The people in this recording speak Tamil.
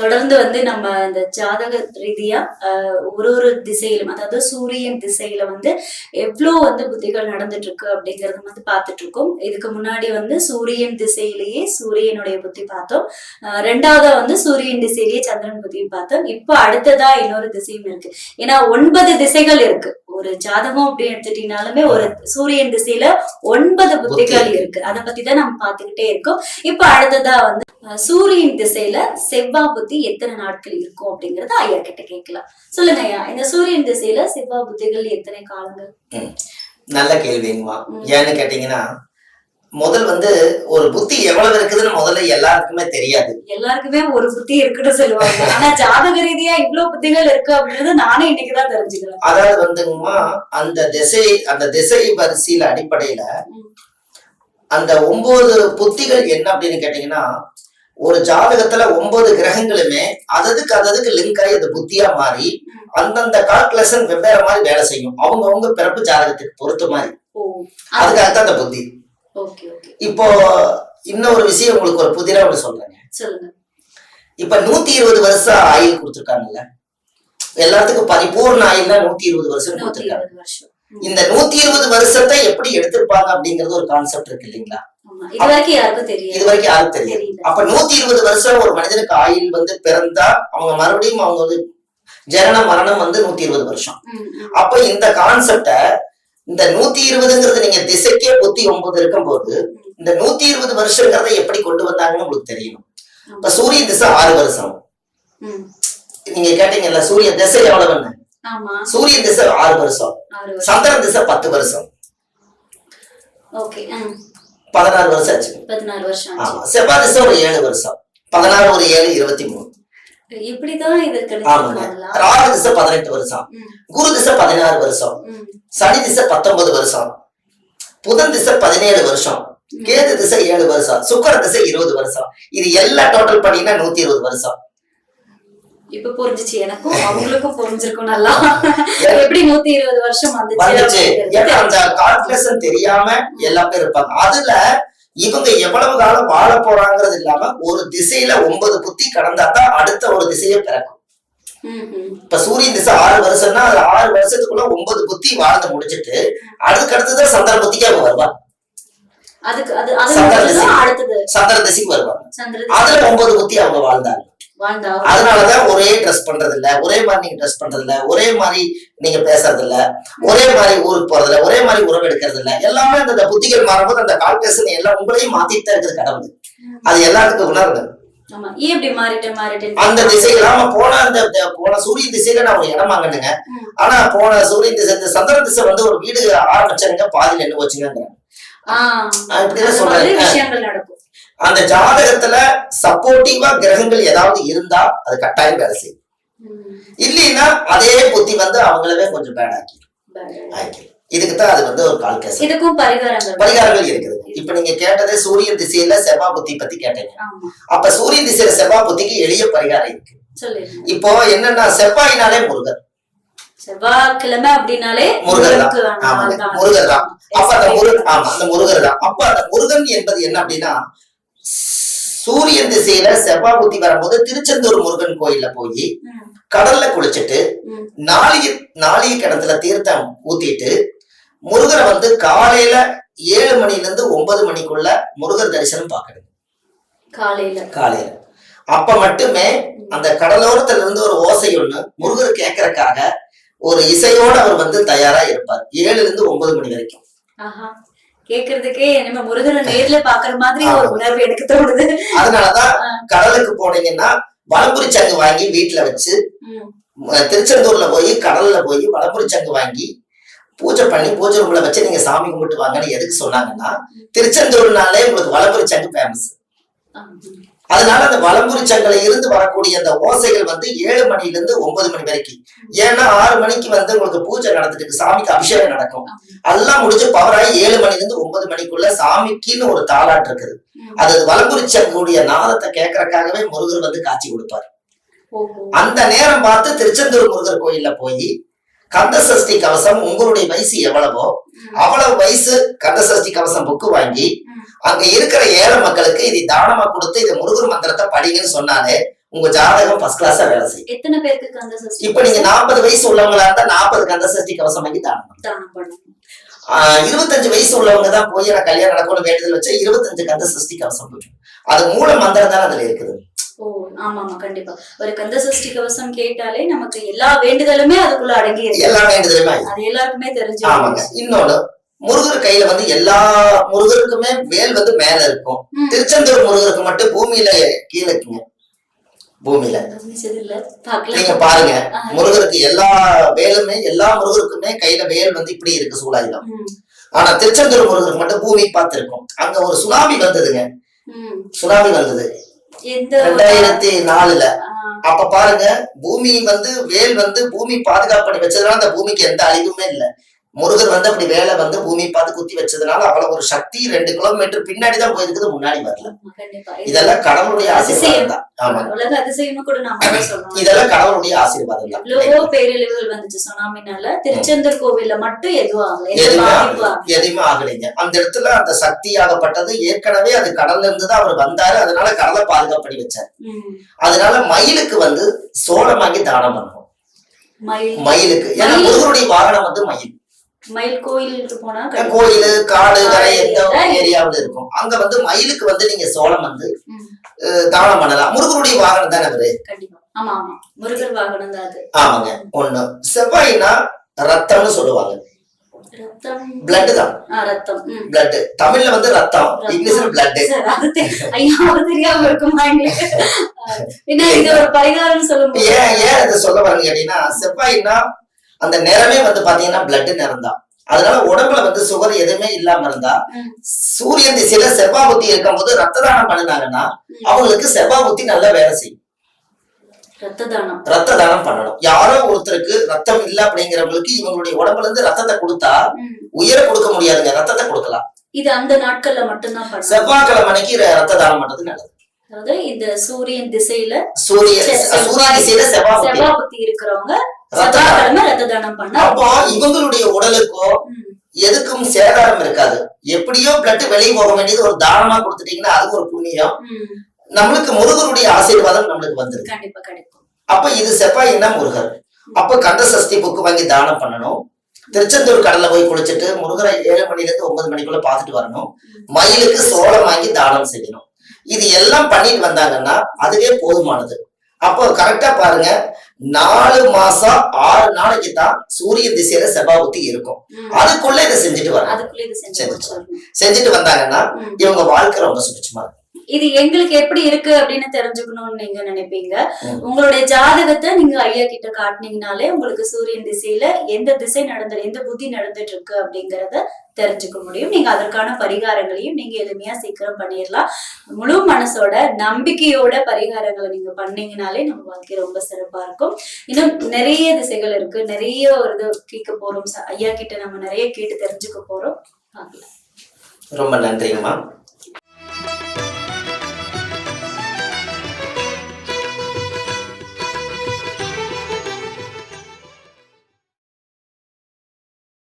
தொடர்ந்து வந்து நம்ம இந்த ஜாதக ரீதியா ஒரு ஒரு திசையிலும் அதாவது சூரியன் திசையில வந்து எவ்வளோ வந்து புத்திகள் நடந்துட்டு இருக்கு அப்படிங்கறத வந்து பார்த்துட்டு இருக்கோம் இதுக்கு முன்னாடி வந்து சூரியன் திசையிலேயே சூரியனுடைய புத்தி பார்த்தோம். ரெண்டாவதா வந்து சூரியன் திசையிலேயே சந்திரன் புத்தியும் பார்த்தோம். இப்போ அடுத்ததா இன்னொரு திசையும் இருக்கு. ஏன்னா ஒன்பது திசைகள் இருக்கு. ஒரு ஜாதகம் அப்படி எடுத்துட்டீங்கனாலுமே ஒரு சூரியன் திசையில ஒன்பது புத்திகள் இருக்கு. அதை பத்தி தான் நம்ம பார்த்துக்கிட்டே இருக்கோம். இப்போ அடுத்ததா வந்து சூரியன் திசையில செவ்வாய் புத்தி எத்தனை நாட்கள் இருக்கும் அப்படிங்கறத ஐயா கிட்ட கேட்கலாம். சொல்லுங்க ஐயா இந்த சூரியன் திசையில செவ்வாய் புத்திகள் எத்தனை காலங்கள். நல்ல கேள்விங்கம்மா. ஏன்னு கேட்டீங்கன்னா முதல் வந்து ஒரு புத்தி எவ்வளவு இருக்குதுன்னு முதல்ல எல்லாருக்குமே தெரியாது. எல்லாருக்குமே ஒரு புத்தி இருக்குன்னு சொல்லுவாங்க. ஆனா ஜாதக ரீதியா இவ்வளவு புத்திகள் இருக்கு அப்படின்றது நானே இன்னைக்குதான் தெரிஞ்சுக்கிறேன். அதாவது வந்துங்கம்மா அந்த திசை அந்த திசை வரிசையில அடிப்படையில. அந்த ஒன்பது புத்திகள் என்ன அப்படின்னு கேட்டீங்கன்னா ஒரு ஜாதகத்துல ஒன்பது கிரகங்களுமே அததுக்கு அததுக்கு லிங்க் ஆகி அந்த புத்தியா மாறி. அந்தந்த கால்குலேஷன் வெவ்வேறு மாதிரி வேலை செய்யும். அவங்க அவங்க பிறப்பு ஜாதகத்துக்கு பொறுத்த மாதிரி. அதுக்காகத்தான் அந்த புத்தி. இப்போ இன்னொரு விஷயம் உங்களுக்கு ஒரு புதிரா ஒன்று சொல்றேங்க. இப்ப நூத்தி இருபது வருஷம் ஆயுள் கொடுத்துருக்காங்கல்ல? எல்லாத்துக்கும் பரிபூர்ண ஆயுள்னா நூத்தி இருபது வருஷம். கொடுத்துருக்காங்க. இந்த நூத்தி இருபது வருஷத்தை எப்படி எடுத்திருப்பாங்க அப்படிங்கறது ஒரு கான்செப்ட் இருக்கு இல்லைங்களா? இது வரைக்கும் யாருக்கும் தெரியாது. அப்ப நூத்தி இருபது வருஷம் ஒரு மனிதனுக்கு ஆயுள் வந்து பிறந்தா அவங்க மறுபடியும் அவங்க வந்து ஜனன மரணம் வந்து நூத்தி இருபது வருஷம். அப்ப இந்த கான்செப்ட இந்த நூத்தி இருபதுங்கிறது நீங்க திசைக்கே புத்தி ஒன்பது இருக்கும்போது இந்த நூத்தி இருபது வருஷங்கிறத எப்படி கொண்டு வந்தாங்கன்னு உங்களுக்கு தெரியணும். இப்ப சூரிய திசை ஆறு வருஷம். நீங்க கேட்டீங்கல்ல சூரிய திசை எவ்வளவுன்னு சூரிய திசை ஆறு வருஷம். சந்திரன் திசை பத்து வருஷம். பதினாறு வருஷம் ஆச்சு. செவ்வாய் திசை ஒரு ஏழு வருஷம். பதினாறு ஒரு ஏழு இருபத்தி மூணு. ராகு திசை பதினெட்டு வருஷம். குரு திசை பதினாறு வருஷம். சனி திசை பத்தொன்பது வருஷம். புதன் திசை பதினேழு வருஷம். கேது திசை ஏழு வருஷம். சுக்கர திசை இருபது வருஷம். இது எல்லாம் டோட்டல் பண்ணீங்கன்னா நூத்தி இருபது வருஷம். இப்ப புரிஞ்சுச்சு. எனக்கும் அவங்களுக்கும் புரிஞ்சிருக்கும் நல்லா. எப்படி நூத்தி இருபது வருஷம் வந்துச்சு அந்த கால்குலேஷன் தெரியாம எல்லா பேரும் இருப்பாங்க. அதுல இவங்க எவ்வளவு காலம் வாழ போறாங்கிறது இல்லாம ஒரு திசையில ஒன்பது புத்தி கடந்தா தான் அடுத்த ஒரு திசையை பிறக்கும். இப்ப சூரியன் திசை ஆறு வருஷம்னா அதுல ஆறு வருஷத்துக்குள்ள ஒன்பது புத்தி வாழ்ந்து முடிச்சிட்டு அதுக்கு அடுத்ததான் சந்திர புத்திக்கு அவங்க வருவாங்க அதுக்கு அது அது சந்திர திசைக்கு வருவாங்க அதுல ஒன்பது புத்தி அவங்க வாழ்ந்தாங்க. வாழ்ந்தா அதனாலதான் ஒரே ட்ரெஸ் பண்றது இல்ல ஒரே மாதிரி நீங்க ட்ரெஸ் பண்றது இல்ல ஒரே மாதிரி நீங்க பேசுறது இல்ல ஒரே மாதிரி ஊருக்கு போறது இல்ல ஒரே மாதிரி உறவு எடுக்கிறது இல்ல எல்லாமே அந்த புத்திகள் மாறும்போது அந்த கால்குலேஷன் எல்லாம் உங்களையும் மாத்திட்டு இருக்குது கடவுள். அது எல்லாத்துக்கும் உணர்வு. அந்த திசையில ஆமா போன அந்த போன சூரிய திசையில நான் ஒரு இடம் வாங்கினேங்க. ஆனா போன சூரிய திசை இந்த சந்திர திசை வந்து ஒரு வீடு ஆரம்பிச்சாங்க பாதியில என்ன நான் இப்படிதான் அந்த அந்த ஜாதகத்துல சப்போர்ட்டிவா கிரகங்கள் ஏதாவது இருந்தா அது கட்டாயம் வேலை செய்யும். இல்லைன்னா அதே புத்தி வந்து அவங்களவே கொஞ்சம் பேட் ஆக்கி Bad. ஆக்கி. இதுக்கு தான் அது வந்து ஒரு கால் கேஸ் இதுக்கும் பரிகாரங்கள். பரிகாரங்கள் இருக்குது. இப்ப நீங்க கேட்டதே சூரியன் திசையில செவ்வாய் புத்தி பத்தி கேட்டீங்க. அப்ப சூரியன் திசையில செவ்வாய் புத்திக்கு எளிய பரிகாரம் இருக்கு. இப்போ என்னன்னா செவ்வாயினாலே முருகர். செவ்வாய்க்கிழமை அப்படின்னாலே முருகர் தான். முருகர் தான். அப்ப அந்த முருகன் ஆமா அந்த முருகர் தான். அப்ப அந்த முருகன் என்பது என்ன அப்படின்னா சூரியன் திசையில செவ்வாய் புத்தி வரும்போது திருச்செந்தூர் முருகன் கோயில்ல போய் கடல்ல குளிச்சுட்டு ம். நாளிகை நாளிகை கிணத்துல தீர்த்தம் ஊத்திட்டு முருகரை வந்து காலையில ஏழு மணில இருந்து ஒன்பது மணிக்குள்ள முருகர் தரிசனம் பார்க்கணும் காலையில. காலையில. அப்ப மட்டுமே அந்த கடலோரத்துல இருந்து ஒரு ஓசை ஒண்ணு முருகர் கேட்கறக்காக ஒரு இசையோட அவர் வந்து தயாரா இருப்பார். ஏழுல இருந்து ஒன்பது மணி வரைக்கும். கேக்குறதுக்கே நம்ம முருகனை நேர்ல பாக்குற மாதிரி ஒரு உணர்வு எனக்கு தோணுது. அதனாலதான் கடலுக்கு போனீங்கன்னா வலம்புரி சங்கு வாங்கி வீட்டுல வச்சு திருச்செந்தூர்ல போய் கடல்ல போய் வலம்புரி சங்கு வாங்கி பூஜை பண்ணி பூஜை ரூம்ல வச்சு நீங்க சாமி கும்பிட்டு வாங்கன்னு எதுக்கு சொன்னாங்கன்னா திருச்செந்தூர்னாலே உங்களுக்கு வலம்புரி சங்கு ஃபேமஸ். அதனால அந்த வலம்புரி சங்கல இருந்து வரக்கூடிய அந்த ஓசைகள் வந்து ஏழு மணில இருந்து ஒன்பது மணி வரைக்கும் ஏன்னா ஆறு மணிக்கு வந்து உங்களுக்கு பூஜை நடந்துட்டு இருக்கு. சாமிக்கு அபிஷேகம் நடக்கும் எல்லாம் முடிஞ்சு பவராகி ஏழு மணில இருந்து ஒன்பது மணிக்குள்ள சாமிக்குன்னு ஒரு தாளாட்டு இருக்குது. அது வலம்புரி சங்குடைய நாதத்தை கேட்கறக்காகவே முருகர் வந்து காட்சி கொடுப்பார். அந்த நேரம் பார்த்து திருச்செந்தூர் முருகர் கோயில்ல போய் கந்த சஷ்டி கவசம் உங்களுடைய வயசு எவ்வளவோ அவ்வளவு வயசு கந்த சஷ்டி கவசம் புக்கு வாங்கி. அங்க இருக்கிற ஏழை மக்களுக்கு இதை தானமா கொடுத்து இது முருகர் மந்திரத்தை படிங்கன்னு சொன்னாலே உங்க ஜாதகம் ஃபர்ஸ்ட் கிளாஸா வேலை செய்யும். எத்தனை பேருக்கு கந்த சஷ்டி இப்ப நீங்க நாற்பது வயசு உள்ளவங்களா இருந்தா நாற்பது கந்த சஷ்டி கவசம் வாங்கி தானம் பண்ணணும். தானம் பண்ணணும் ஆஹ் இருபத்தஞ்சு வயசு உள்ளவங்க தான் போய் எனக்கு கல்யாணம் நடக்கணும் வேண்டுதல் வச்சா இருபத்தஞ்சு கந்த சஷ்டி கவசம் போயிடும் அது மூல மந்திரம் தான் அதுல இருக்குது. ஆமா ஆமா கண்டிப்பா. ஒரு கந்த சஷ்டி கவசம் கேட்டாலே நமக்கு எல்லா வேண்டுதலுமே அதுக்குள்ள அடங்கி இருக்கு. எல்லா வேண்டுதலுமே. அது எல்லாருக்குமே தெரிஞ்ச ஆமாங்க. இன்னொன்னு முருகர் கையில வந்து எல்லா முருகருக்குமே வேல் வந்து மேல இருக்கும். திருச்செந்தூர் முருகருக்கு மட்டும் பூமியில கீழே இருக்குங்க. பூமியில. நீங்க பாருங்க. முருகருக்கு எல்லா வேலுமே எல்லா முருகருக்குமே கையில வேல் வந்து இப்படி இருக்கு சூழாயுதம் ஆனா திருச்செந்தூர் முருகருக்கு மட்டும் பூமி பார்த்து இருக்கும் அங்க ஒரு சுனாமி வந்ததுங்க. சுனாமி வந்தது. ரெண்டாயிரத்தி நாலுல. அப்ப பாருங்க பூமி வந்து வேல் வந்து பூமி பாதுகாப்பு பண்ணி வச்சதுனால அந்த பூமிக்கு எந்த அழிவுமே இல்ல. முருகர் வந்து அப்படி வேலை வந்து பூமி பார்த்து குத்தி வச்சதுனால அவ்வளவு ஒரு சக்தி ரெண்டு கிலோமீட்டர் பின்னாடி தான் போயிருக்குது முன்னாடி வரல. இதெல்லாம் கடவுளுடைய. ஆசீர்வாதம் தான். ஆமா. உலக அதிசயம்னு கூட நாம தான் சொல்லணும் இதெல்லாம் கடவுளுடைய ஆசீர்வாதம் தான். எவ்வளவோ பேரழிவுகள் வந்துச்சு சுனாமினால. திருச்செந்தூர் கோவில்ல மட்டும் எதுவும் ஆகல. எதுவுமே ஆகலைங்க. அந்த இடத்துல அந்த சக்தியாகப்பட்டது ஏற்கனவே அது கடல்ல இருந்து தான் அவர் வந்தாரு. அதனால கடலை பாதுகாப்பு பண்ணி வச்சார். அதனால மயிலுக்கு வந்து சோளம் வாங்கி தானம் பண்ணணும் மயில். மயிலுக்கு. ஏன்னா. முருகருடைய வாகனம் வந்து மயில். மயில் கோயிலுக்கு போனா. கோயிலு காடு கரை எந்த ஏரியாவில் இருக்கும். அங்க வந்து மயிலுக்கு வந்து நீங்க சோளம் வந்து தானம் பண்ணலாம். முருகருடைய வாகனம் தானே அவரு கண்டிப்பா. ஆமா ஆமா. முருகர் வாகனம் தான் அது. ஆமாங்க. ஒண்ணு. செவ்வாய்னா ரத்தம்னு சொல்லுவாங்க. ரத்தம். பிளட் தான். பிளட் தமிழ்ல வந்து ரத்தம். இங்கிலீஷ்ல பிளட் தெரியாம இருக்குமா ஏன் ஏன் இதை சொல்ல வரேன்னு கேட்டீங்கன்னா செவ்வாய்னா அந்த நிறமே வந்து பாத்தீங்கன்னா பிளட் நிறம் தான் அதனால உடம்புல வந்து சுகர் எதுவுமே இல்லாம இருந்தா. சூரியன் திசையில செவ்வாய் புத்தி இருக்கும்போது ரத்த தானம் பண்ணினாங்கன்னா. அவங்களுக்கு செவ்வாய் புத்தி நல்லா வேலை செய்யும். ரத்த தானம் பண்ணணும். யாரோ ஒருத்தருக்கு ரத்தம் இல்ல அப்படிங்கிறவங்களுக்கு இவங்களுடைய உடம்புல இருந்து ரத்தத்தை கொடுத்தா. உயிரை கொடுக்க முடியாதுங்க. ரத்தத்தை கொடுக்கலாம். இது அந்த நாட்கள்ல மட்டும்தான் செவ்வாய்க்கிழமை அன்னைக்கு ரத்த தானம் பண்றது நல்லது. அதாவது இந்த சூரியன் திசையில சூரிய செ- சூரிய திசையில செவ்வாய் புத்தி இருக்கிறவங்க ரத்த தானம். பண்ணா அப்போ இவங்களுடைய உடலுக்கோ எதுக்கும் சேதாரம் இருக்காது. எப்படியோ பிளட் வெளியே போக வேண்டியது ஒரு தானமா கொடுத்துட்டீங்கன்னா அது ஒரு புண்ணியம். நம்மளுக்கு முருகருடைய ஆசீர்வாதம் நம்மளுக்கு வந்துருது கண்டிப்பா கிடைக்கும் அப்ப இது செவ்வாய்னா முருகர். அப்ப கந்த சஷ்டி புக்கு வாங்கி தானம் பண்ணணும். திருச்செந்தூர் கடல்ல போய் குளிச்சுட்டு முருகரை ஏழு மணில இருந்து ஒன்பது மணிக்குள்ள பார்த்துட்டு வரணும். மயிலுக்கு சோளம் வாங்கி தானம் செய்யணும். இது எல்லாம் பண்ணிட்டு வந்தாங்கன்னா அதுவே போதுமானது. அப்போ கரெக்டா பாருங்க. நாலு மாசம் ஆறு நாளைக்கு தான் சூரிய திசையில செவ்வாய் புத்தி இருக்கும். அதுக்குள்ள இதை செஞ்சுட்டு. முடிச்சிடணும். செஞ்சுட்டு வந்தாங்கன்னா. இவங்க வாழ்க்கை ரொம்ப சுபிச்சமா இருக்கும் இது எங்களுக்கு எப்படி இருக்கு அப்படின்னு தெரிஞ்சுக்கணும்னு நீங்க நினைப்பீங்க. உங்களுடைய ஜாதகத்தை நீங்க ஐயா கிட்ட காட்டுனீங்கனாலே உங்களுக்கு சூரியன் திசையில எந்த திசை நடந்து எந்த புத்தி நடந்துட்டு இருக்கு அப்படிங்கறத தெரிஞ்சுக்க முடியும். நீங்க அதற்கான பரிகாரங்களையும் நீங்க எளிமையா சீக்கிரம் பண்ணிடலாம். முழு மனசோட நம்பிக்கையோட பரிகாரங்களை நீங்க பண்ணீங்கனாலே நம்ம வாழ்க்கை ரொம்ப சிறப்பா இருக்கும். இன்னும் நிறைய திசைகள் இருக்கு. நிறைய ஒரு இது கேட்க போறோம். ஐயா கிட்ட நம்ம நிறைய கேட்டு தெரிஞ்சுக்க போறோம். பார்க்கலாம். ரொம்ப நன்றிங்கம்மா.